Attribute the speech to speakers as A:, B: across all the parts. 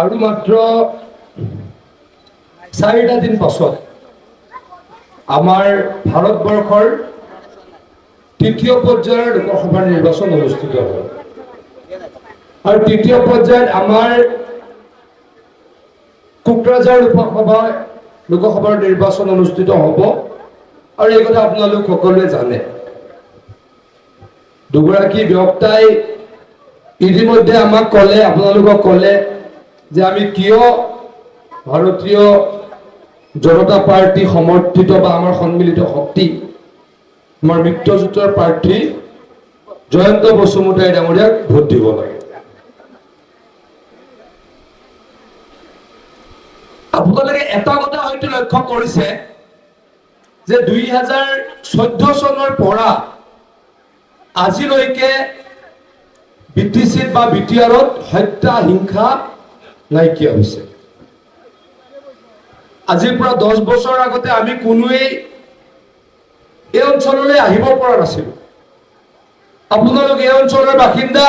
A: আৰু মাত্ৰ চাৰিটা দিন পাছত আমাৰ ভাৰতবৰ্ষৰ তৃতীয় পৰ্যায়ৰ লোকসভাৰ নিৰ্বাচন অনুষ্ঠিত হ'ব। আৰু তৃতীয় পৰ্যায়ত আমাৰ কোকৰাঝাৰ লোকসভা, লোকসভাৰ নিৰ্বাচন অনুষ্ঠিত হ'ব। আৰু এই কথা আপোনালোক সকলোৱে জানে। দুগৰাকী বক্তাই ইতিমধ্যে আমাক ক'লে, আপোনালোকক ক'লে যে আমি কিয় ভাৰতীয় জনতা পাৰ্টী সমৰ্থিত বা আমাৰ সন্মিলিত শক্তি, আমাৰ মিত্ৰজোঁটৰ প্ৰাৰ্থী জয়ন্ত বসুমতাৰী ডাঙৰীয়াক ভোট দিব লাগে। আপোনালোকে এটা কথা হয়তো লক্ষ্য কৰিছে যে দুই হাজাৰ চৈধ্য চনৰ পৰা আজিলৈকে বি টি বা বি টি আৰত হত্যা, হিংসা নাইকিয়া হৈছে আজিৰ পৰা দহ বছৰ আগতে আমি কোনোৱেই এই অঞ্চললৈ আহিব পৰা নাছিলো। আপোনালোক এই অঞ্চলৰ বাসিন্দা,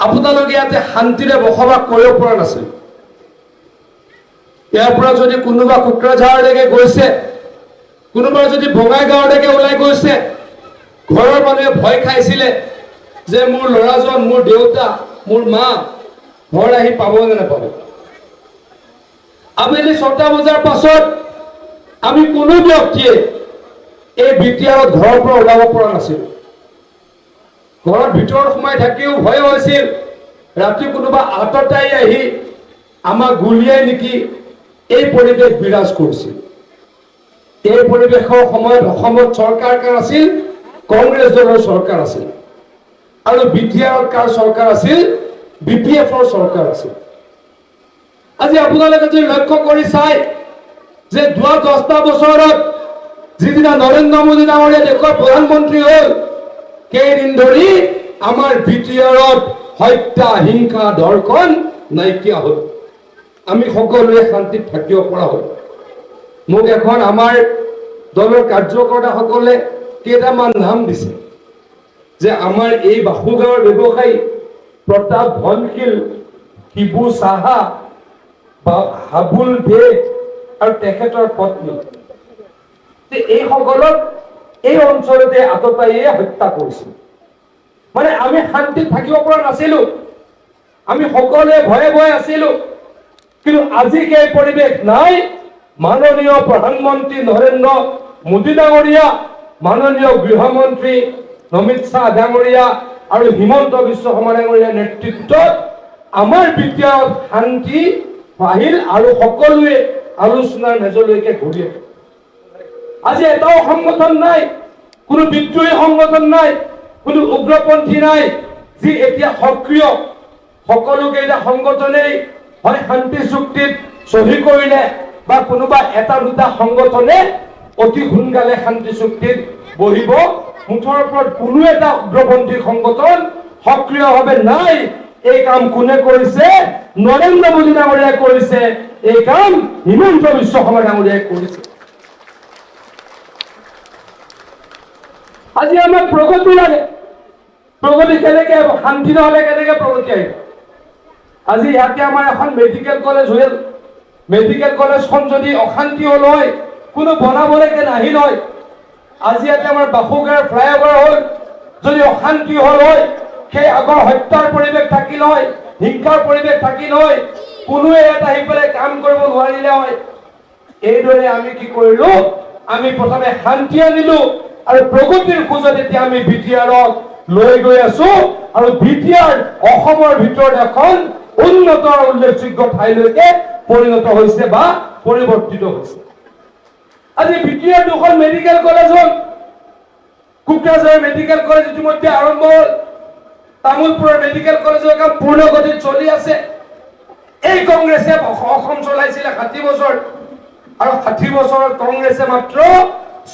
A: আপোনালোকে ইয়াতে শান্তিৰে বসবাস কৰিব পৰা নাছিল। ইয়াৰ পৰা যদি কোনোবা কোকৰাঝাৰলৈকে গৈছে, কোনোবা যদি বঙাইগাঁৱলৈকে ওলাই গৈছে, ঘৰৰ মানুহে ভয় খাইছিলে যে মোৰ ল'ৰাজন, মোৰ দেউতা, মোৰ মা আহি পাব নে নাপাব আবেলি ছটা বজাৰ পাছত আমি কোনো ব্যক্তিয়ে এই বিটিয়াৰত ঘৰৰ পৰা ওলাব পৰা নাছিলো। ঘৰৰ ভিতৰত সোমাই থাকিও ভয় হৈছিল। ৰাতি কোনোবা আততাই আহি আমাক গুলিয়াই নেকি এই পৰিৱেশ বিৰাজ কৰিছিল। এই পৰিৱেশৰ সময়ত অসমত চৰকাৰ কাৰ আছিল? কংগ্ৰেছ দলৰ চৰকাৰ আছিল। আৰু বি টি আৰত কাৰ চৰকাৰ আছিল? বি পি এফৰ চৰকাৰ আছিল। আজি আপোনালোকে যদি লক্ষ্য কৰি চাই যে যোৱা দহটা বছৰত যিদিনা নৰেন্দ্ৰ মোদী ডাঙৰীয়া দেশৰ প্ৰধানমন্ত্ৰী হ'ল, কেইদিন ধৰি আমাৰ বি হত্যা, হিংসা, ধৰ্ষণ নাইকিয়া হ'ল। আমি সকলোৱে শান্তিত থাকিব পৰা হ'ল। মোক এখন আমাৰ দলৰ কাৰ্যকৰ্তাসকলে কেইটামান নাম দিছে যে আমাৰ এই বাসুগাঁৱৰ ব্যৱসায়ী প্ৰতাপ ধনশীল শিবু চাহা বা হাবুল দে আৰু তেখেতৰ পত্নী। এইসকলক এই অঞ্চলতে আততায়ীয়ে হত্যা কৰিছিল। মানে আমি শান্তিত থাকিব পৰা নাছিলো। আমি সকলোৱে ভয়ে ভয়ে আছিলো। কিন্তু আজি সেই পৰিৱেশ নাই। মাননীয় প্ৰধানমন্ত্ৰী নৰেন্দ্ৰ মোদী ডাঙৰীয়া, মাননীয় গৃহমন্ত্ৰী অমিত শ্বাহ ডাঙৰীয়া আৰু হিমন্ত বিশ্ব শৰ্মা ডাঙৰীয়াৰ নেতৃত্বত আমাৰ বিদ্যালয়ত শান্তি আহিল আৰু সকলোৱে আলোচনাৰ মেজলৈকে ঘূৰি আহিল আজি এটাও সংগঠন নাই, কোনো বিদ্ৰোহী সংগঠন নাই, কোনো উগ্ৰপন্থী নাই, যি এতিয়া সক্ৰিয়। সকলোকেইটা সংগঠনেই হয় শান্তি চুক্তিত চহী কৰিলে বা কোনোবা এটা দুটা সংগঠনে অতি সোনকালে শান্তি চুক্তিত বহিব। মুঠৰ ওপৰত কোনো এটা উগ্ৰপন্থী সংগঠন সক্ৰিয়ভাৱে নাই। এই কাম কোনে কৰিছে? নৰেন্দ্ৰ মোদী ডাঙৰীয়াই কৰিছে। এই কাম হিমন্ত বিশ্ব শৰ্মা ডাঙৰীয়াই কৰিছে। আজি আমাক প্ৰগতি লাগে। প্ৰগতি কেনেকে শান্তি নহ'লে কেনেকে প্ৰগতি আহিব? আজি ইয়াতে আমাৰ এখন মেডিকেল কলেজ হ'ল। মেডিকেল কলেজখন যদি অশান্তি হ'ল হয়, কোনো বনাবলৈকে নাহিল হয় আজি ইয়াতে আমাৰ বাসুগাঁৱৰ ফ্লাইঅভাৰ হ'ল যদি অশান্তি হ'ল হয় সেই আগৰ হত্যাৰ পৰিৱেশ থাকিল হয় হিংসাৰ পৰিৱেশ থাকিল হয় কোনোৱে ইয়াত আহি পেলাই কাম কৰিব নোৱাৰিলে হয়। এইদৰে আমি কি কৰিলো আমি প্ৰথমে শান্তি আনিলো আৰু প্ৰগতিৰ খোজত এতিয়া আমি বি টি আৰক লৈ গৈ আছো আৰু বি টি আৰ অসমৰ ভিতৰত এখন উন্নত আৰু উল্লেখযোগ্য ঠাইলৈকে পৰিণত হৈছে বা পৰিৱৰ্তিত হৈছে। আজি বি টি আৰ দুখন মেডিকেল কলেজ হ'ল। কোকৰাঝাৰ মেডিকেল কলেজ ইতিমধ্যে আৰম্ভ হ'ল। তামোলপুৰৰ মেডিকেল কলেজৰ কাম পূৰ্ণ গতিত চলি আছে। এই কংগ্ৰেছে অসম চলাইছিলে ষাঠি বছৰ। আৰু ষাঠি বছৰত কংগ্ৰেছে মাত্ৰ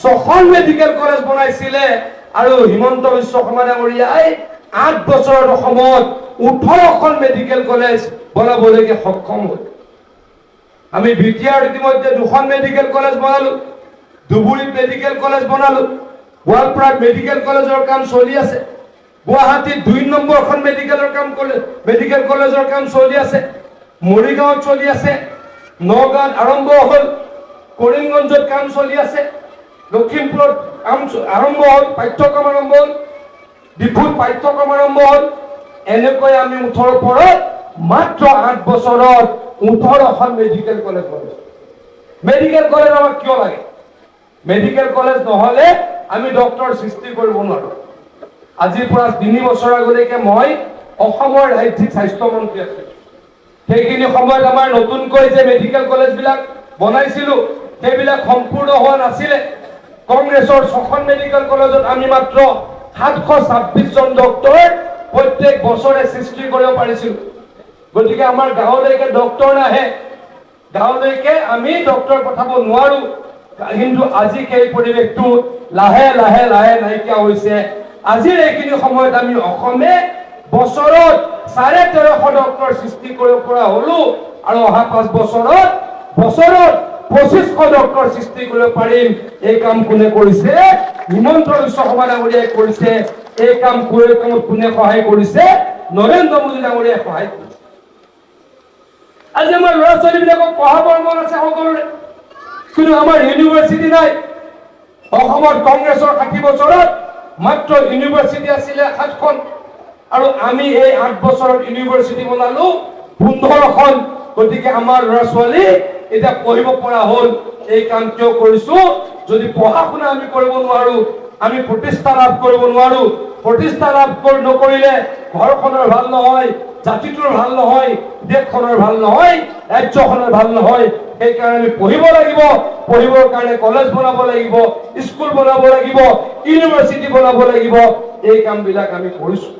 A: ছখন মেডিকেল কলেজ বনাইছিলে। আৰু হিমন্ত বিশ্ব শৰ্মা ডাঙৰীয়াই আঠ বছৰত অসমত ওঠৰখন মেডিকেল কলেজ বনাবলৈকে সক্ষম হ'ল। আমি বি টি আৰ ইতিমধ্যে দুখন মেডিকেল কলেজ বনালো। ধুবুৰীত মেডিকেল কলেজ বনালো। গোৱালপাৰাত মেডিকেল কলেজৰ কাম চলি আছে। গুৱাহাটীত দুই নম্বৰখন মেডিকেলৰ কাম মেডিকেল কলেজৰ কাম চলি আছে। মৰিগাঁৱত চলি আছে। নগাঁৱত আৰম্ভ হ'ল। কৰিমগঞ্জত কাম চলি আছে। লখিমপুৰত কাম আৰম্ভ হ'ল। পাঠ্যক্ৰম আৰম্ভ হ'ল। ডিফুত পাঠ্যক্ৰম আৰম্ভ হ'ল। এনেকৈ আমি ওঠৰ পৰত মাত্ৰ আঠ বছৰত ওঠৰখন মেডিকেল কলেজ মেডিকেল কলেজ আমাক কিয় লাগে? মেডিকেল কলেজ নহ'লে আমি ডক্তৰ সৃষ্টি কৰিব নোৱাৰোঁ। আজিৰ পৰা তিনি বছৰ আগলৈকে মই অসমৰ ৰাজ্যিক স্বাস্থ্যমন্ত্ৰী আছিলোঁ। সেইখিনি সময়ত আমাৰ নতুনকৈ যে মেডিকেল কলেজবিলাক বনাইছিলোঁ সেইবিলাক সম্পূৰ্ণ হোৱা নাছিলে। কংগ্ৰেছৰ ছখন মেডিকেল কলেজত আমি মাত্ৰ সাতশ ছাব্বিছজন ডক্তৰ প্ৰত্যেক বছৰে সৃষ্টি কৰিব পাৰিছিলোঁ। গতিকে আমাৰ গাঁৱলৈকে ডক্তৰ নাহে। গাঁৱলৈকে আমি ডক্তৰ পঠাব নোৱাৰো। কিন্তু আজি সেই পৰিৱেশটো লাহে লাহে লাহে নাইকিয়া হৈছে। আজিৰ এইখিনি সময়ত আমি অসমে বছৰত চাৰে তেৰশ ডক্তৰ সৃষ্টি কৰিব পৰা হলো আৰু অহা পাঁচ বছৰত বছৰত পঁচিছশ ডক্তৰ সৃষ্টি কৰিব পাৰিম। এই কাম কোনে কৰিছে? হিমন্ত বিশ্ব শৰ্মা ডাঙৰীয়াই কৰিছে। এই কাম কৰি কামত কোনে সহায় কৰিছে? নৰেন্দ্ৰ মোদী ডাঙৰীয়াই সহায় কৰিছে। আজি আমাৰ ল'ৰা ছোৱালীবিলাকক পঢ়াবৰ মন আছে সকলোৰে। কিন্তু আমাৰ ইউনিভাৰ্চিটি নাই। অসমত কংগ্ৰেছৰ ষাঠি বছৰত মাত্ৰ ইউনিভাৰ্চিটি আছিলে সাতখন। আৰু আমি এই আঠ বছৰত ইউনিভাৰ্চিটি বনালো পোন্ধৰখন। গতিকে আমাৰ ল'ৰা ছোৱালী এতিয়া পঢ়িব পৰা হ'ল। এই কাম কিয় কৰিছো? যদি পঢ়া শুনা আমি কৰিব নোৱাৰো আমি প্ৰতিষ্ঠা লাভ কৰিব নোৱাৰো। প্ৰতিষ্ঠা লাভ কৰি নকৰিলে ঘৰখনৰ ভাল নহয়। জাতিটোৰ ভালো নহয় দেশখনৰ ভালো নহয় ৰাজ্যখনৰ ভালো নহয় সেইকাৰণে আমি পঢ়িব লাগিব, পঢ়িবৰ কাৰণে কলেজ বনাব লাগিব, স্কুল বনাব লাগিব, ইউনিভাৰ্চিটি বনাব লাগিব, এই কামবিলাক আমি কৰিছো।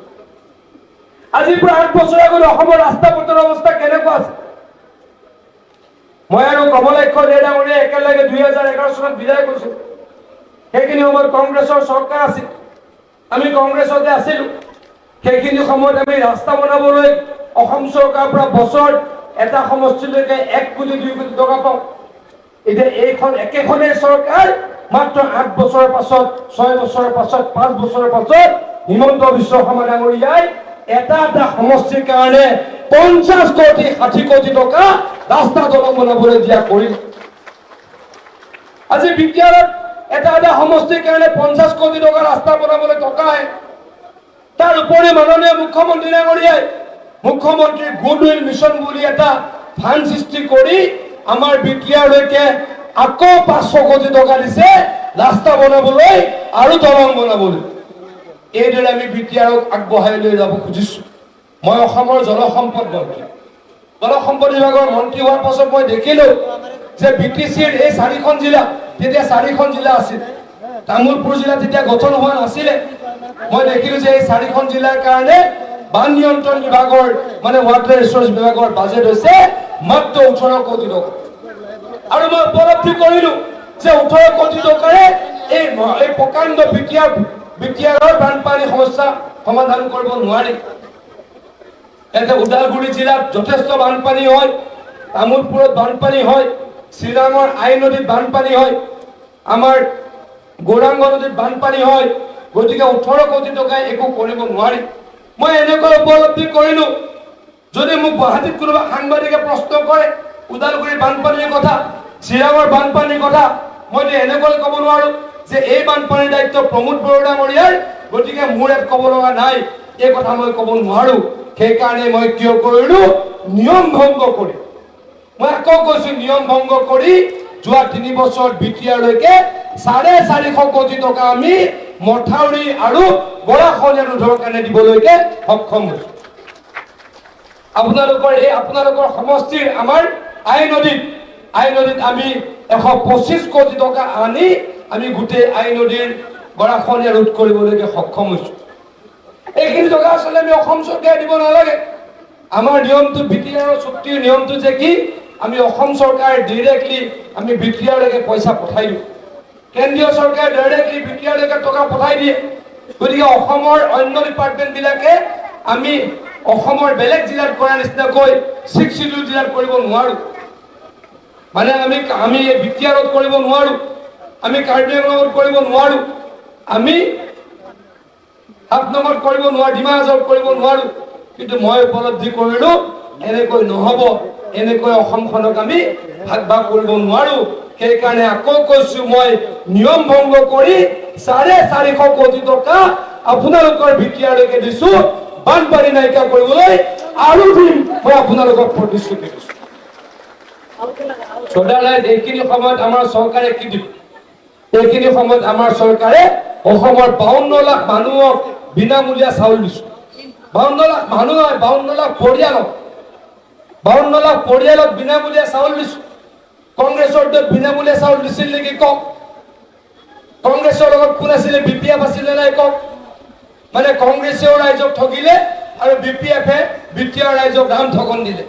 A: আজিৰ পৰা আঠ বছৰ আগত অসমৰ ৰাস্তা পথৰ অৱস্থা কেনেকুৱা আছে? মই আৰু কমলাক্ষ দে ডাঙৰীয়া একেলগে দুই হাজাৰ এঘাৰ চনত বিদায় কৰিছো। সেইখিনি সময়ত কংগ্ৰেছৰ চৰকাৰ আছিল। আমি কংগ্ৰেছতে আছিলো। সেইখিনি সময়ত আমি ৰাস্তা বনাবলৈ অসম চৰকাৰৰ পৰা বছৰ এটা সমষ্টিলৈকে এক কোটি, দুই কোটি টকা পাওঁ। এতিয়া এইখন একেখনেই চৰকাৰ, মাত্ৰ আঠ বছৰৰ পাছত, ছয় বছৰৰ পাছত, পাঁচ বছৰৰ পাছত হিমন্ত বিশ্ব শৰ্মা ডাঙৰীয়াই এটা এটা সমষ্টিৰ কাৰণে পঞ্চাছ কোটি, ষাঠি কোটি টকা ৰাস্তা দলং বনাবলৈ দিয়া কৰিল। আজি বিদ্যালয়ত এটা এটা সমষ্টিৰ কাৰণে পঞ্চাছ কোটি টকা ৰাস্তা বনাবলৈ টকা তাৰ উপৰি মাননীয় মুখ্যমন্ত্ৰী ডাঙৰীয়াই মুখ্যমন্ত্ৰী গুডউইল মিছন বুলি এটা ফাণ্ড সৃষ্টি কৰি আমাৰ বিদ্যালয়লৈকে আকৌ পাঁচশো কোটি টকা দিছে, ৰাস্তা বনাবলৈ আৰু দলং বনাবলৈ। এইদৰে আমি বিদ্যালয়ক আগবঢ়াই লৈ যাব খুজিছো। মই অসমৰ জলসম্পদ মন্ত্ৰী। জলসম্পদ বিভাগৰ মন্ত্ৰী হোৱাৰ পাছত মই দেখিলো যে বি টি এই চাৰিখন জিলা তেতিয়া চাৰিখন জিলা আছিল, তামোলপুৰ জিলা তেতিয়া গঠন হোৱা নাছিলে মই দেখিলো যে এই চাৰিখন জিলাৰ কাৰণে বান নিয়ন্ত্ৰণ বিভাগৰ মানে ৱাটাৰ ৰিচোৰ্চ বিভাগৰ বাজেট হৈছে মাত্ৰ ওঠৰ কোটি টকা। আৰু মই উপলব্ধি কৰিলো যে ওঠৰ কোটি টকাৰে এই এই প্ৰকাণ্ড বিটিয়াৰ বিটিয়াৰৰ বানপানী সমস্যা সমাধান কৰিব নোৱাৰি। এতিয়া ওদালগুৰি জিলাত যথেষ্ট বানপানী হয়, তামোলপুৰত বানপানী হয় শ্ৰীৰাঙৰ আই নদীত বানপানী হয়, আমাৰ গৌৰাংগ নদীত বানপানী হয় গতিকে ওঠৰ কোটি টকাই একো কৰিব নোৱাৰি। মই এনেকৈ উপলব্ধি কৰিলো। যদি মোক গুৱাহাটীত কোনোবা সাংবাদিকে প্ৰশ্ন কৰে, ওদালগুৰিৰ বানপানীৰ কথা শ্ৰীৰাঙৰ বানপানীৰ কথা মইতো এনেকৈ ক'ব নোৱাৰো যে এই বানপানীৰ দায়িত্ব প্ৰমোদ বড়ো ডাঙৰীয়াৰ গতিকে মোৰ ইয়াত ক'ব লগা নাই। এই কথা মই ক'ব নোৱাৰো। সেইকাৰণে মই কিয় কৰিলো? নিয়ম ভংগ কৰি। মই আকৌ কৈছো, নিয়ম ভংগ কৰি যোৱা তিনি বছৰ বিটিয়াৰলৈকে চাৰে চাৰিশ কোটি টকা আমি মথাউৰি আৰু গৰাখহনীয়া ৰোধৰ কাৰণে দিবলৈকে সক্ষম হৈছো। আপোনালোকৰ এই আপোনালোকৰ সমষ্টিৰ আমাৰ আই নদীত আই নদীত আমি এশ পঁচিছ কোটি টকা আনি আমি গোটেই আই নদীৰ গৰাখহনীয়া ৰোধ কৰিবলৈকে সক্ষম হৈছো। এইখিনি টকা আচলতে আমি অসম চৰকাৰে দিব নালাগে। আমাৰ নিয়মটো বি টি আৰৰ চুক্তিৰ নিয়মটো যে কি? আমি অসম চৰকাৰ ডিৰেক্টলি আমি বি টি আৰলৈকে পইচা পঠাই দিওঁ কেন্দ্ৰীয় চৰকাৰে ডাইৰেক্টলি বি টি আৰলৈকে টকা পঠাই দিয়ে? গতিকে অসমৰ অন্য ডিপাৰ্টমেণ্টবিলাকে আমি অসমৰ বেলেগ জিলাত কৰাৰ নিচিনাকৈ ছিক্স চিডিউল জিলাত কৰিব নোৱাৰোঁ। মানে আমি আমি বি টি আৰত কৰিব নোৱাৰোঁ। আমি কাৰ্বি আংলঙত কৰিব নোৱাৰোঁ। আমি নম্বৰত কৰিব নোৱাৰোঁ ডিমা হাজাৰত কৰিব নোৱাৰোঁ। কিন্তু মই উপলব্ধি কৰিলোঁ এনেকৈ নহ'ব, এনেকৈ অসমখনক আমি ভাগ ভাগ কৰিব নোৱাৰো। সেইকাৰণে আকৌ কৈছো মই, নিয়ম ভংগ কৰি চাৰে চাৰিশ কোটি টকা আপোনালোকৰ বিটিয়ালৈকে দিছো, বানপানী নাইকিয়া কৰিবলৈ, আৰু দিম মই আপোনালোকক প্ৰতিশ্ৰুতি দিছো এইখিনি সময়ত আমাৰ চৰকাৰে কি দিব? এইখিনি সময়ত আমাৰ চৰকাৰে অসমৰ বাৱন্ন লাখ মানুহক বিনামূলীয়া চাউল দিছো। বাৱন্ন লাখ মানুহ নহয়, বাৱন্ন লাখ পৰিয়ালক। বাৱন্ন লাখ পৰিয়ালক বিনামূলীয়া চাউল দিছো। কংগ্ৰেছৰ বিনামূলীয়া চাউল দিছিল নেকি কওক? কংগ্ৰেছৰ লগত কোন আছিলে বি পি এফ আছিলে নাই কওক? মানে কংগ্ৰেছেও ৰাইজক ঠগিলে আৰু বি পি এফে বি টি আৰ ৰাইজক দাম ঠগন দিলে।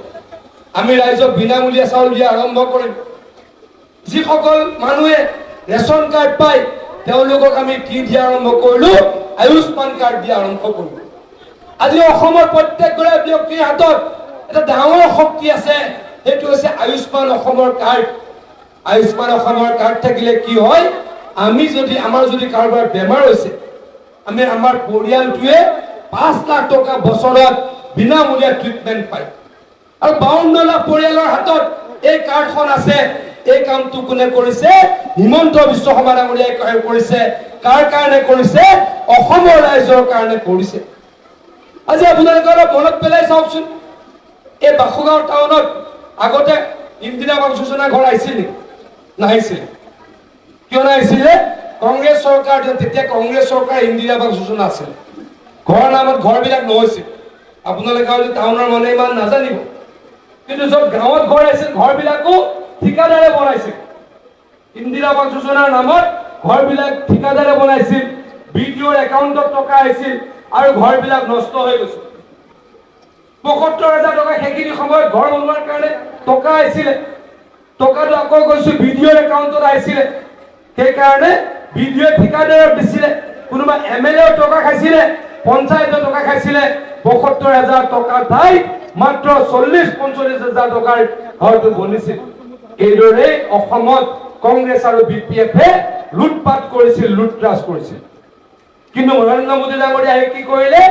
A: আমি ৰাইজক বিনামূলীয়া চাউল দিয়া আৰম্ভ কৰিম। যিসকল মানুহে ৰেচন কাৰ্ড পায় তেওঁলোকক আমি কি দিয়া আৰম্ভ কৰিলো? আয়ুষ্মান কাৰ্ড দিয়া আৰম্ভ কৰিলো। আজি অসমৰ প্ৰত্যেকগৰাকী ব্যক্তিৰ হাতত এটা ডাঙৰ শক্তি আছে। সেইটো হৈছে আয়ুষ্মান অসমৰ কাৰ্ড আয়ুষ্মান অসমৰ কাৰ্ড থাকিলে কি হয়? আমি যদি, আমাৰ যদি কাৰোবাৰ বেমাৰ হৈছে, আমি আমাৰ পৰিয়ালটোৱে পাঁচ লাখ টকা বছৰত বিনামূলীয়া ট্ৰিটমেণ্ট পায়। আৰু বাৱন্ন লাখ পৰিয়ালৰ হাতত এই কাৰ্ডখন আছে। এই কামটো কোনে কৰিছে? হিমন্ত বিশ্ব শৰ্মা ডাঙৰীয়াই কৰিছে। কাৰ কাৰণে কৰিছে? অসমৰ ৰাইজৰ কাৰণে কৰিছে। আজি আপোনালোকে অলপ মনত পেলাই চাওকচোন। এই বাসুগাঁও টাউনত আগতে ইন্দিৰা আৱাস যোজনা ঘৰ আহিছিল। নাহিছিলে। কিয় নাহিছিলে? কংগ্ৰেছ চৰকাৰ তেতিয়া কংগ্ৰেছ চৰকাৰ ইন্দিৰা আৱাস যোজনা আছিল। ঘৰৰ নামত ঘৰবিলাক নহৈছিল। আপোনালোকে হয়তো টাউনৰ মানুহে ইমান নাজানিব। কিন্তু য'ত গাঁৱত ঘৰ আছিল ঘৰবিলাকো ঠিকাদাৰে বনাইছিল। ইন্দিৰা আৱাস যোজনাৰ নামত ঘৰবিলাক ঠিকাদাৰে বনাইছিল। বি ডি অ'ৰ একাউণ্টত টকা আহিছিল আৰু ঘৰবিলাক নষ্ট হৈ গৈছিল। পঁয়সত্তৰ হাজাৰ টকা সেইখিনি সময়ত ঘৰ বনোৱাৰ কাৰণে টকা আহিছিলে টকাটো আকৌ গৈছো বি ডি অ'ৰ একাউণ্টত আহিছিলে সেইকাৰণে বি ডি অ' ঠিকাদাৰক দিছিলে। কোনোবা এম এল এও টকা খাইছিলে পঞ্চায়তৰ টকা খাইছিলে, পঁয়সত্তৰ হাজাৰ টকাৰ ঠাইত মাত্ৰ চল্লিছ পঞ্চল্লিছ হাজাৰ টকাৰ ঘৰটো বনিছিল। এইদৰে অসমত কংগ্ৰেছ আৰু বি পি এফে লুটপাট কৰিছিল, লুটৰাজ কৰিছিল। কিন্তু নৰেন্দ্ৰ মোদী ডাঙৰীয়াই কি কৰিলে?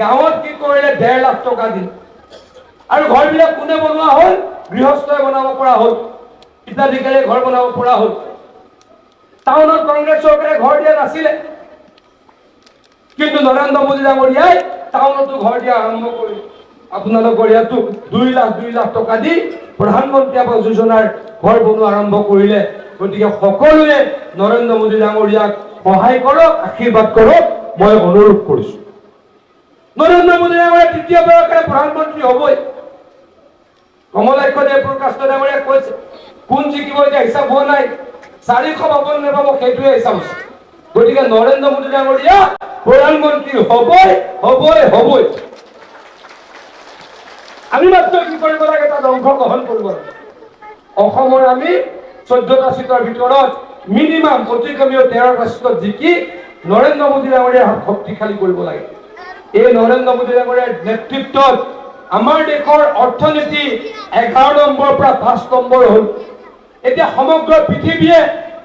A: গাঁৱত কি কৰিলে ডেৰ লাখ টকা দিলে? আৰু ঘৰবিলাক কোনে বনোৱা হ'ল? গৃহস্থই বনাব পৰা হ'ল। হিতাধিকাৰীয়ে ঘৰ বনাব পৰা হ'ল। টাউনত কংগ্ৰেছ চৰকাৰে ঘৰ দিয়া নাছিলে। কিন্তু নৰেন্দ্ৰ মোদী ডাঙৰীয়াই টাউনতো ঘৰ দিয়া আৰম্ভ কৰিলে। আপোনালোকৰ ইয়াতো দুই লাখ দুই লাখ টকা দি প্ৰধানমন্ত্ৰী আৱাস যোজনাৰ ঘৰ বনোৱা আৰম্ভ কৰিলে। গতিকে সকলোৱে নৰেন্দ্ৰ মোদী ডাঙৰীয়াক সহায় কৰক, আশীৰ্বাদ কৰক, মই অনুৰোধ কৰিছো। নৰেন্দ্ৰ মোদী ডাঙৰীয়া তৃতীয়বাৰৰ কাৰণে প্ৰধানমন্ত্ৰী হ'বই। দেৱ প্ৰকাশ ডাঙৰীয়াই কৈছে, কোন জিকিব এতিয়া হিচাপ হোৱা নাই, চাৰিশ পাব নেপাব সেইটোৱে হিচাপ আছে গতিকে নৰেন্দ্ৰ মোদী ডাঙৰীয়া প্ৰধানমন্ত্ৰী হ'বই হ'বই হ'বই। আমি মাত্ৰ কি কৰিব লাগে তাত অংশগ্ৰহণ কৰিব লাগে। অসমৰ আমি চৈধ্যটা চিটৰ ভিতৰত মিনিমাম অতি কমেও তেৰটা চিটত জিকি নৰেন্দ্ৰ মোদী ডাঙৰীয়াৰ হাত শক্তিশালী কৰিব লাগে। এই নৰেন্দ্ৰ মোদী ডাঙৰীয়াৰ নেতৃত্বত আমাৰ দেশৰ অৰ্থনীতি এঘাৰ নম্বৰৰ পৰা পাঁচ নম্বৰ হ'ল। এতিয়া সমগ্ৰ পৃথিৱীয়ে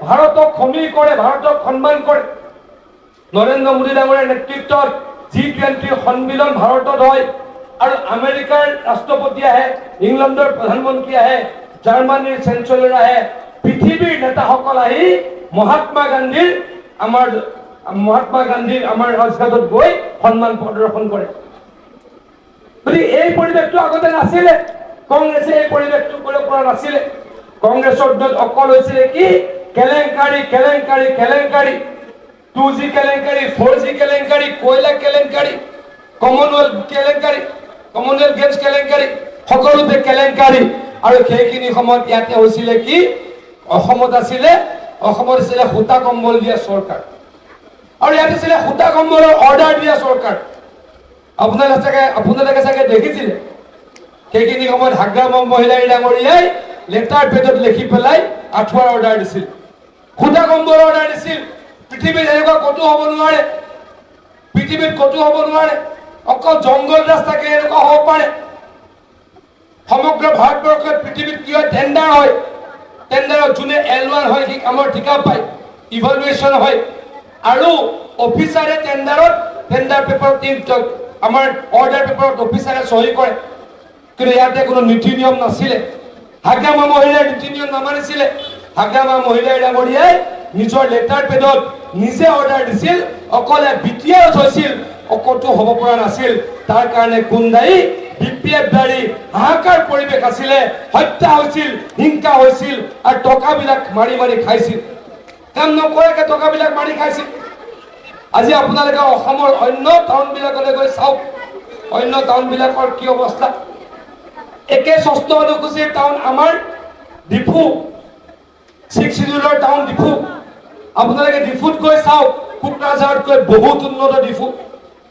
A: ভাৰতক সমীৰ কৰে, ভাৰতক সন্মান কৰে। নৰেন্দ্ৰ মোদী ডাঙৰীয়াৰ নেতৃত্বত জি টুৱেণ্টিৰ সন্মিলন ভাৰতত হয় আৰু আমেৰিকাৰ ৰাষ্ট্ৰপতি আহে, ইংলেণ্ডৰ প্ৰধানমন্ত্ৰী আহে, জাৰ্মানীৰ চেঞ্চেলৰ আহে। পৃথিৱীৰ নেতাসকল আহি মহাত্মা গান্ধীৰ আমাৰ মহাত্মা গান্ধীৰ আমাৰ ৰাজঘাটত গৈ সন্মান প্ৰদৰ্শন কৰে গতিকে এই পৰিৱেশটো আগতে নাছিলে, কংগ্ৰেছে এই পৰিৱেশটো পৰা নাছিলে। কংগ্ৰেছৰ দিনত অকল হৈছিলে কি? কেলেংকাৰী কেলেংকাৰী কেলেংকাৰী। টু জি কেলেংকাৰী, ফ'ৰ জি কেলেংকাৰী, কয়লা কেলেংকাৰী, কমনৱেলথ কেলেংকাৰী, কমনৱেলথ গেমছ কেলেংকাৰী, সকলোতে কেলেংকাৰী। আৰু সেইখিনি সময়ত ইয়াতে হৈছিলে কি? অসমত আছিলে অসমত আছিলে সূতা কম্বল দিয়া চৰকাৰ। আৰু ইয়াত আছিলে সূতা কম্বলৰ অৰ্ডাৰ দিয়া চৰকাৰ আপোনালোকে চাগে আপোনালোকে চাগে দেখিছিলে? সেইখিনি সময়ত হাগ্ৰাম মহিলাই ডাঙৰীয়াই লেটাৰ পেডত লিখি পেলাই আঁঠুৱাৰ অৰ্ডাৰ দিছিল। সূতা কম্বলৰ অৰ্ডাৰ দিছিল। পৃথিৱীত এনেকুৱা ক'তো হ'ব নোৱাৰে। পৃথিৱীত ক'তো হ'ব নোৱাৰে। অকল জংঘল ৰাস্তাকে এনেকুৱা হ'ব পাৰে। সমগ্ৰ ভাৰতবৰ্ষত পৃথিৱীত কি হয়? টেণ্ডাৰ হয় টেণ্ডাৰত যোনে এল ওৱান হয়, সি কামৰ ঠিকা পায়। ইভালুৱেশ্যন হয়। আৰু অফিচাৰে টেণ্ডাৰত টেণ্ডাৰ পেপাৰত আমাৰ অৰ্ডাৰ পেপাৰত অফিচাৰে চহী কৰে। কিন্তু ইয়াতে কোনো নীতি নিয়ম নাছিলে। হাগ্ৰামা মহিলাৰ নীতি নিয়ম নামানিছিলে। হাগ্ৰামা মহিলাই ডাঙৰীয়াই নিজৰ লেটাৰ পেডত নিজে অৰ্ডাৰ দিছিল, অকলে বি টি আৰত হৈছিল অকতো হ'ব পৰা নাছিল। তাৰ কাৰণে কোন দায়ী বি পি এফ দাৰী হাহাকাৰ পৰিৱেশ আছিলে, হত্যা হৈছিল, হিংসা হৈছিল, আৰু টকাবিলাক মাৰি মাৰি খাইছিল। কাম নকৰাকে টকাবিলাক মাৰি খাইছিল। আজি আপোনালোকে অসমৰ অন্য টাউনবিলাকলৈ গৈ চাওক অন্য টাউনবিলাকৰ কি অৱস্থা। একে ষষ্ঠ অনুসূচীৰ টাউন আমাৰ ডিফু ছিক্স শিডিউলৰ টাউন ডিফু। আপোনালোকে ডিফুত গৈ চাওক কোকৰাঝাৰতকৈ বহুত উন্নত ডিফু।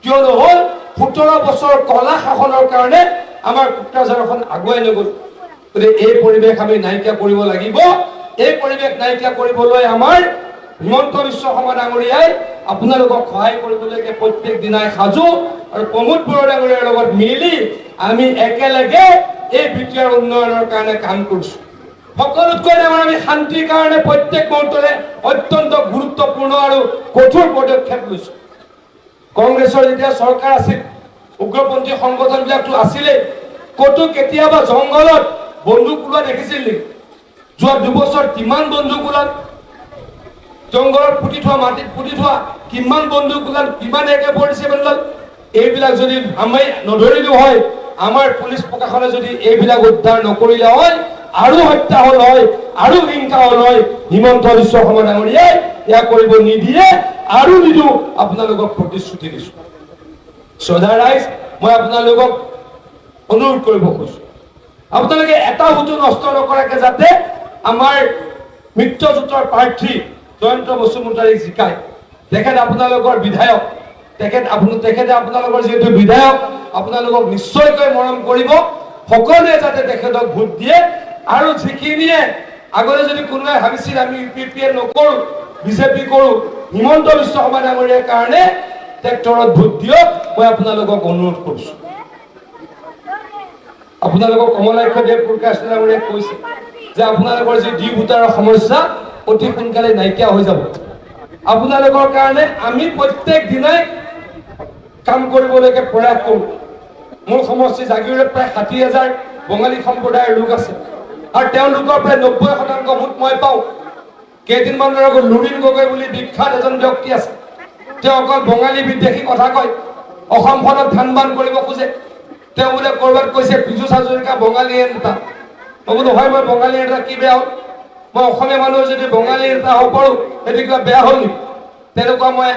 A: কিয়নো হ'ল সোতৰ বছৰ কলা শাসনৰ কাৰণে আমাৰ কোকৰাঝাৰখন আগুৱাই নগ'ল। গতিকে এই পৰিৱেশ আমি নাইকিয়া কৰিব লাগিব। এই পৰিৱেশ নাইকিয়া কৰিবলৈ আমাৰ হিমন্ত বিশ্ব শৰ্মা ডাঙৰীয়াই আপোনালোকক সহায় কৰিবলৈকে প্ৰত্যেক দিনাই সাজু আৰু প্ৰমোদ বড়ো ডাঙৰীয়াৰ লগত মিলি আমি একেলগে এই বিটিয়াৰ উন্নয়নৰ কাৰণে কাম কৰিছোঁ। সকলোতকৈ ডাঙৰ আমি শান্তিৰ কাৰণে প্ৰত্যেক মুহূৰ্ততে অত্যন্ত গুৰুত্বপূৰ্ণ আৰু কঠোৰ পদক্ষেপ লৈছোঁ। কংগ্ৰেছৰ যেতিয়া চৰকাৰ আছিল, উগ্ৰপন্থী সংগঠনবিলাকতো আছিলেই, ক'তো কেতিয়াবা জংঘলত বন্দুক ওলোৱা দেখিছিল নেকি? যোৱা দুবছৰ কিমান বন্দুক ওলাল জংঘলত পুতি থোৱা মাটিত পুতি থোৱা কিমান বন্দুক ওলাল কিমান একে পৰিছে ওলাল এইবিলাক যদি আমি নধৰিলো হয়, আমাৰ পুলিচ প্ৰশাসনে যদি এইবিলাক উদ্ধাৰ নকৰিলে হয়, আৰু হত্যা হ'ল হয়, আৰু হিংসা হ'ল হয়, হিমন্ত বিশ্ব শৰ্মা ডাঙৰীয়াই ইয়াক কৰিব নিদিয়ে, আৰু নিদিওঁ আপোনালোকক প্ৰতিশ্ৰুতি দিছোঁ। শ্ৰদ্ধা ৰাইজ, মই আপোনালোকক অনুৰোধ কৰিব খোজো। আপোনালোকে এটা ভোটো নষ্ট নকৰাকে যাতে আমাৰ মিত্ৰজোঁটৰ প্ৰাৰ্থী জয়ন্ত বসুমতাৰীক জিকায় তেখেত আপোনালোকৰ বিধায়ক, তেখেত আপোন- তেখেতে আপোনালোকৰ যিহেতু বিধায়ক, আপোনালোকক নিশ্চয়কৈ মৰম কৰিব। সকলোৱে যাতে তেখেতক ভোট দিয়ে আৰু যিখিনিয়ে আগতে যদি কোনোবাই ভাবিছিল আমি ইউ পি পি এ নকৰোঁ, বিজেপি কৰোঁ, হিমন্ত বিশ্ব শৰ্মা ডাঙৰীয়াৰ কাৰণে ট্ৰেক্টৰত ভোট দিয়ক, মই আপোনালোকক অনুৰোধ কৰিছোঁ। আপোনালোকক কমলাক্ষ দেৱ প্ৰকাশ ডাঙৰীয়াই কৈছে। যে আপোনালোকৰ যি ডি ভোটাৰৰ সমস্যা, অতি সোনকালে নাইকিয়া হৈ যাব। আপোনালোকৰ কাৰণে আমি প্ৰত্যেক দিনাই কাম কৰিবলৈকে প্ৰয়াস কৰোঁ। মোৰ সমষ্টি জাগিৰোডত প্ৰায় ষাঠি হাজাৰ বঙালী সম্প্ৰদায়ৰ লোক আছে। আৰু তেওঁলোকৰ প্ৰায় নব্বৈ শতাংশ ভোট মই পাওঁ। কেইদিনমানৰ আগত লুৰিণ গগৈ বুলি বিখ্যাত এজন ব্যক্তি আছে। তেওঁ অকল বঙালী বিদ্বেষী কথা কয় অসমখনক ধান বান কৰিব খোজে। তেওঁ বোলে ক'ৰবাত কৈছে বিজু হাজৰিকা বঙালী নেতা। মই বোলো হয় মই বঙালী নেতা কি বেয়া হ'ল? মই যদি বঙালী নেতা হ'ব পাৰোঁ, সেইটো কিবা বেয়া হ'ল নেকি তেনেকুৱা মই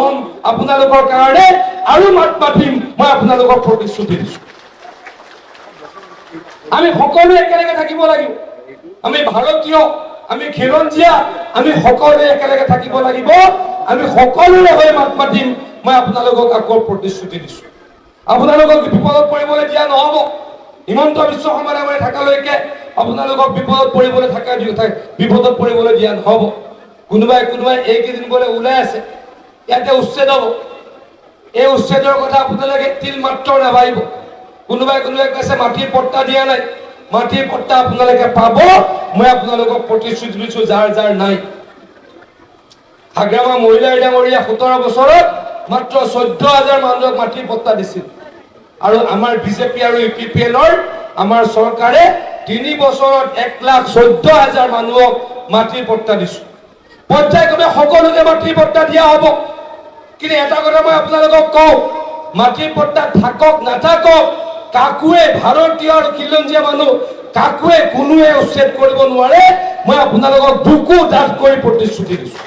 A: হ'ম আপোনালোকৰ কাৰণে, আৰু মাত মাতিম, মই আপোনালোকক প্ৰতিশ্ৰুতি আমি সকলোৱে একেলগে থাকিব লাগিব। আমি ভাৰতীয়, আমি খিলঞ্জীয়া, আমি সকলোৱে একেলগে থাকিব লাগিব। আমি সকলোৰে হৈ মাত মাতিম, মই আপোনালোকক আকৌ প্ৰতিশ্ৰুতি দিছোঁ। আপোনালোকক বিপদত পৰিবলৈ দিয়া নহ'ব। হিমন্ত বিশ্ব ডাঙৰীয়া থকালৈকে আপোনালোকক বিপদত পৰিবলৈ থকা বিপদত পৰিবলৈ দিয়া নহ'ব কোনোবাই কোনোবাই এইকেইদিন বোলে ওলাই আছে, ইয়াতে উচ্ছেদ হ'ব। এই উচ্ছেদৰ কথা আপোনালোকে তিল মাত্ৰ নাভাবিব। কোনোবাই কোনোবাই কৈছে, মাটিৰ পট্টা দিয়া নাই, মাটিৰ পট্টা আপোনালোকে পাব, মই আপোনালোকক প্ৰতিশ্ৰুতি দিছোঁ, যাৰ যাৰ নাই। হাগ্ৰামা মহিলাই ডাঙৰীয়া সোতৰ বছৰত মাত্ৰ চৈধ্য হাজাৰ মানুহক মাটিৰ পট্টা দিছিল। আৰু আমাৰ বিজেপি আৰু ইউ পি পি এলৰ আমাৰ চৰকাৰে তিনি বছৰত এক লাখ চৈধ্য হাজাৰ মানুহক মাটিৰ পট্টা দিছোঁ। পৰ্যায়ক্ৰমে সকলোকে মাটিৰ পট্টা দিয়া হ'ব। কিন্তু এটা কথা মই আপোনালোকক কওঁ, মাটিৰ পট্টা থাকক, নাথাকক, কাকোৱে ভাৰতীয় আৰু খিলঞ্জীয়া মানুহ, কাকোৱে কোনোৱে উচ্ছেদ কৰিব নোৱাৰে। মই আপোনালোকক বুকু ডাঠ কৰি প্ৰতিশ্ৰুতি দিছোঁ।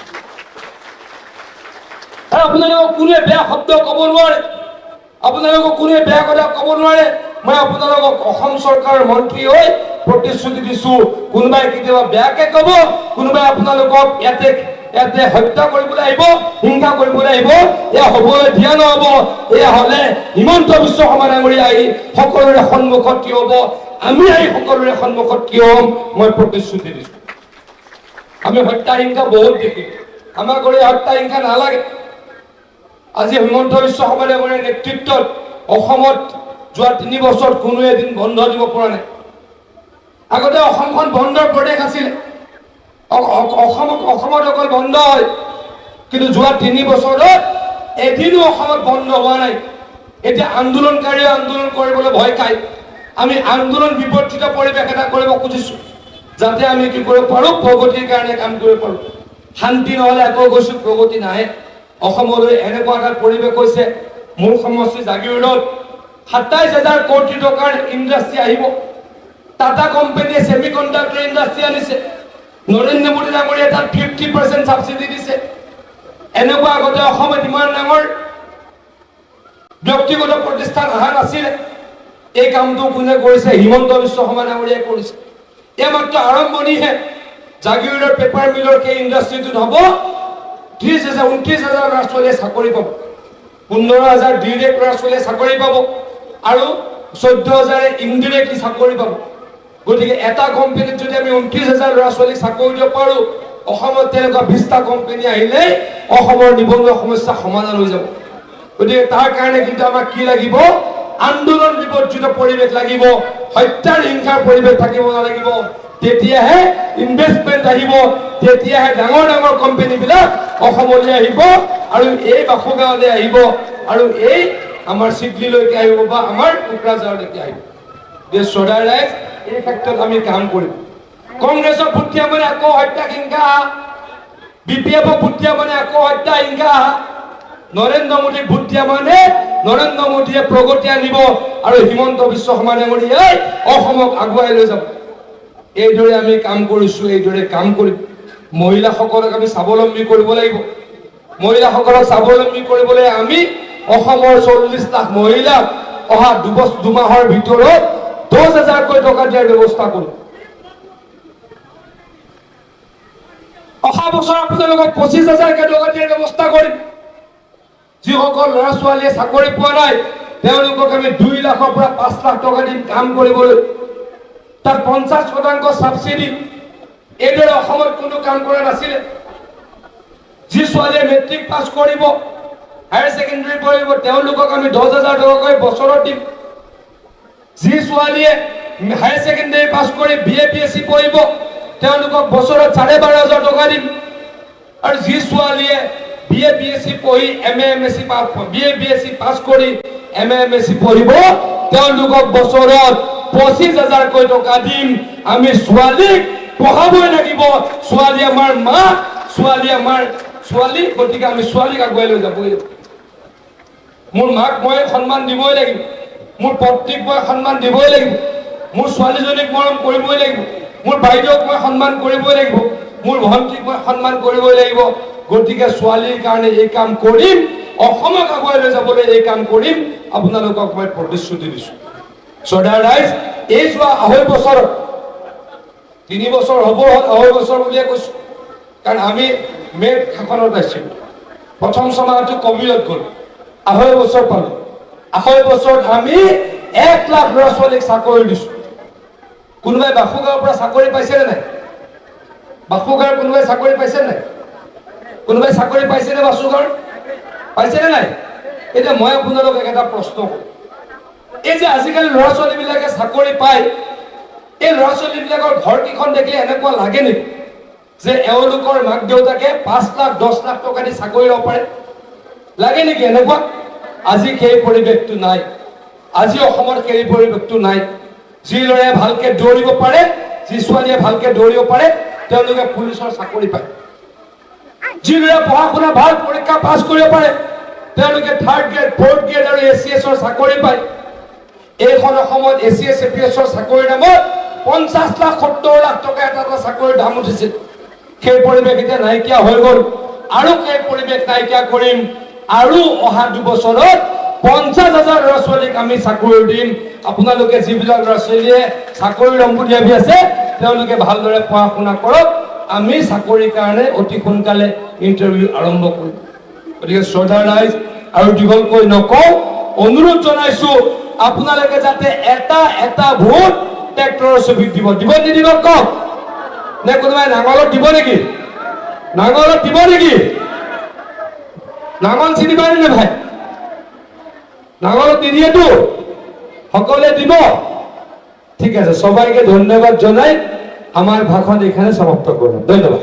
A: আৰু আপোনালোকক কোনোৱে বেয়া শব্দ ক'ব নোৱাৰে। আপোনালোকক কোনোৱে বেয়া কথা ক'ব নোৱাৰে, মই আপোনালোকক অসম চৰকাৰৰ মন্ত্ৰী হৈ প্ৰতিশ্ৰুতি দিছোঁ। কোনোবাই কেতিয়াবা বেয়াকে ক'ব, কোনোবাই আপোনালোকক ইয়াতে ইয়াতে হত্যা কৰিবলৈ আহিব, হিংসা কৰিবলৈ আহিব, এয়া হ'বলৈ দিয়া নহ'ব। এয়া হ'লে হিমন্ত বিশ্ব শৰ্মা ডাঙৰীয়া আহি সকলোৰে সন্মুখত থিয় হ'ব। আমি আহি সকলোৰে সন্মুখত থিয় হ'ম, মই প্ৰতিশ্ৰুতি দিছোঁ। আমি হত্যা হিংসা বহুত দেখিলোঁ। আমাৰ কৰি হত্যা হিংসা নালাগে। আজি হিমন্ত বিশ্ব শৰ্মা ডাঙৰীয়াৰ নেতৃত্বত অসমত যোৱা তিনি বছৰত কোনো এদিন বন্ধ দিব পৰা নাই। আগতে অসমখন বন্ধৰ প্ৰদেশ আছিলে। অ- অ- অসমত অসমত অকল বন্ধ হয়, কিন্তু যোৱা তিনি বছৰত এদিনো অসমত বন্ধ হোৱা নাই। এতিয়া আন্দোলনকাৰীয়ে আন্দোলন কৰিবলৈ ভয় খায়। আমি আন্দোলন বিবৰ্জিত পৰিৱেশ এটা কৰিব খুজিছোঁ, যাতে আমি কি কৰিব পাৰোঁ, প্ৰগতিৰ কাৰণে কাম কৰিব পাৰোঁ। শান্তি নহ'লে আকৌ গৈছোঁ প্ৰগতি নাহে। অসমলৈ এনেকুৱা এটা পৰিৱেশ হৈছে, মোৰ সমষ্টি জাগিৰোডত সাতাইছ হাজাৰ কোটি টকাৰ ইণ্ডাষ্ট্ৰী আহিব। টাটা কোম্পানীয়ে ছেমি কণ্ডাক্টৰ ইণ্ডাষ্ট্ৰী আনিছে। নৰেন্দ্ৰ মোদী ডাঙৰীয়াই তাত ফিফটি পাৰ্চেণ্ট ছাবচিডি দিছে। এনেকুৱা আগতে অসমত ইমান ডাঙৰ ব্যক্তিগত প্ৰতিষ্ঠান অহা নাছিলে। এই কামটো কোনে কৰিছে? হিমন্ত বিশ্ব শৰ্মা ডাঙৰীয়াই কৰিছে। এয়া মাত্ৰ আৰম্ভণিহে জাগিৰোডৰ পেপাৰ মিলৰ সেই ইণ্ডাষ্ট্ৰীটোত হ'ব। ত্ৰিছ হাজাৰ ঊনত্ৰিছ হাজাৰ ল'ৰা ছোৱালীয়ে চাকৰি পাব? পোন্ধৰ হাজাৰ ডিৰেক্ট ল'ৰা ছোৱালীয়ে চাকৰি পাব আৰু চৈধ্য হাজাৰে ইনডিৰেক্টলি চাকৰি পাব। গতিকে এটা কোম্পানীত যদি আমি ঊনত্ৰিছ হাজাৰ ল'ৰা ছোৱালীক চাকৰি দিব পাৰোঁ অসমত তেনেকুৱা বিছটা কোম্পানী আহিলেই অসমৰ নিবনুৱা সমস্যা সমাধান হৈ যাব। গতিকে তাৰ কাৰণে কিন্তু আমাক কি লাগিব? আন্দোলন বিবৰ্জিত পৰিৱেশ লাগিব। হত্যাৰ হিংসাৰ পৰিৱেশ থাকিব নালাগিব। তেতিয়াহে ইনভেষ্টমেণ্ট আহিব তেতিয়াহে ডাঙৰ ডাঙৰ কোম্পানীবিলাক অসমলৈ আহিব আৰু এই বাসুগাঁৱলৈ আহিব আৰু এই আমাৰ চিডলিলৈকে আহিব বা আমাৰ কোকৰাঝাৰলৈকে আহিব। যে চদাই ৰাইজ, এই ক্ষেত্ৰত আমি কাম কৰিম। কংগ্ৰেছৰ ভোটীয়া মানে আকৌ হত্যা হিংসা বি পি এফৰ ভোটীয়া মানে আকৌ হত্যা হিংসা নৰেন্দ্ৰ মোদীক ভোট দিয়া মানে নৰেন্দ্ৰ মোদীয়ে প্ৰগতি আনিব আৰু হিমন্ত বিশ্ব শৰ্মা ডাঙৰীয়াই অসমক আগুৱাই লৈ যাব। এইদৰে আমি কাম কৰিছোঁ, এইদৰে কাম কৰিম মহিলাসকলক আমি স্বাৱলম্বী কৰিব লাগিব। মহিলাসকলক স্বাৱলম্বী কৰিবলৈ আমি অসমৰ চল্লিছ লাখ মহিলাক অহা দুবছ দুমাহৰ ভিতৰত দহ হাজাৰকৈ টকা দিয়াৰ ব্যৱস্থা কৰিম অহা বছৰ আপোনালোকক পঁচিছ হাজাৰকৈ টকা দিয়াৰ ব্যৱস্থা কৰিম। যিসকল ল'ৰা ছোৱালীয়ে চাকৰি পোৱা নাই, তেওঁলোকক আমি দুই লাখৰ পৰা পাঁচ লাখ টকা দিম কাম কৰিবলৈ। তাত পঞ্চাছ শতাংশ ছাবচিডি এইদৰে অসমত কোনো কাম কৰা নাছিলে। যি ছোৱালীয়ে মেট্ৰিক পাছ কৰিব হায়াৰ ছেকেণ্ডেৰী পঢ়িব, তেওঁলোকক আমি দহ হাজাৰ টকাকৈ বছৰত দিম। যি ছোৱালীয়ে হায়াৰ ছেকেণ্ডেৰী পাছ কৰি B A P S C পঢ়িব, তেওঁলোকক বছৰত চাৰে বাৰ হাজাৰ টকা দিম। আৰু যি ছোৱালীয়ে B A B S C পঢ়ি M A M S C B A B S C pass কৰি M A M S C পঢ়িব, তেওঁলোকক বছৰত পঁচিছ হাজাৰকৈ টকা দিম। আমি ছোৱালীক পঢ়াবই লাগিব। ছোৱালী আমাৰ মা ছোৱালী আমাৰ ছোৱালী গতিকে আমি ছোৱালীক আগুৱাই লৈ যাবই লাগিব। মোৰ মাক মই সন্মান দিবই লাগিব। মোৰ পত্নীক মই সন্মান দিবই লাগিব। মোৰ ছোৱালীজনীক মৰম কৰিবই লাগিব। মোৰ বাইদেউক মই সন্মান কৰিবই লাগিব। মোৰ ভণ্টিক মই সন্মান কৰিবই লাগিব। গতিকে ছোৱালীৰ কাৰণে এই কাম কৰিম। অসমক আগুৱাই লৈ যাবলৈ এই কাম কৰিম। আপোনালোকক মই প্ৰতিশ্ৰুতি দিছোঁ। চৰ্দাৰ ৰাইজ এই যোৱা আঢ়ৈ বছৰত তিনি বছৰ হ'ব আঢ়ৈ বছৰ বুলিয়ে কৈছোঁ কাৰণ আমি মে' শাসনত আছিলোঁ প্ৰথম ছমাহটো কভিডত গ'ল আঢ়ৈ বছৰ পালোঁ আঢ়ৈ বছৰত আমি এক লাখ ল'ৰা ছোৱালীক চাকৰি দিছোঁ কোনোবাই বাসুগাঁৱৰ পৰা চাকৰি পাইছেনে নাই বাসুগাঁৱৰ কোনোবাই চাকৰি পাইছে নাই কোনোবাই চাকৰি পাইছেনে বাসুগাঁৱৰ পাইছেনে নাই এতিয়া মই আপোনালোকক এটা প্ৰশ্ন কৰোঁ এই যে আজিকালি ল'ৰা ছোৱালীবিলাকে চাকৰি পায়, এই ল'ৰা ছোৱালীবিলাকৰ ঘৰকেইখন দেখিলে এনেকুৱা লাগে নেকি যে এওঁলোকৰ মাক দেউতাকে পাঁচ লাখ, দহ লাখ টকা দি চাকৰি ল'ব পাৰে? লাগে নেকি এনেকুৱা? আজি সেই পৰিৱেশটো নাই। আজি অসমত সেই পৰিৱেশটো নাই। যি ল'ৰাই ভালকে দৌৰিব পাৰে, যি ছোৱালীয়ে ভালকে দৌৰিব পাৰে, তেওঁলোকে পুলিচৰ চাকৰি পায়। যি ল'ৰাই পঢ়া শুনা ভালো পৰীক্ষা পাছ কৰিব পাৰে, তেওঁলোকে থাৰ্ড গ্ৰেড ফ'ৰ্থ গ্ৰেড আৰু এ চি এছৰ চাকৰি পায়। এইখন অসমত এ চি এছ এ পি এছৰ চাকৰিৰ নামত পঞ্চাছ লাখ সত্তৰ লাখ টকা এটা এটা চাকৰিৰ দাম উঠিছিল সেই পৰিৱেশ এতিয়া নাইকিয়া হৈ গ'ল। আৰু সেই পৰিৱেশ নাইকিয়া কৰিম। আৰু অহা দুবছৰত পঞ্চাছ হাজাৰ ল'ৰা ছোৱালীক আমি চাকৰি দিম। আপোনালোকে যিবিলাক ল'ৰা ছোৱালীয়ে চাকৰি ল'ম বুলি ভাবি আছে, তেওঁলোকে ভালদৰে পঢ়া শুনা কৰক। আমি চাকৰিৰ কাৰণে অতি সোনকালে ইণ্টাৰভিউ আৰম্ভ কৰিম। গতিকে শ্ৰদ্ধাৰ ৰাইজ আৰু দীঘলকৈ নকওঁ, অনুৰোধ জনাইছো আপোনালোকে যাতে এটা এটা ভোট ট্ৰেক্টৰৰ ছবিত দিব দিব নিদিব কওক নে, কোনোবাই নাঙলত দিব নেকি? নাঙলত দিব নেকি? নাঙল চিনি পায় নে ভাই? নাঙলত নিদিয়েতো সকলোৱে দিব। ঠিক আছে, সবাইকে ধন্যবাদ জনাই। আমার ভাষণ এখানে সমাপ্ত করলাম। ধন্যবাদ।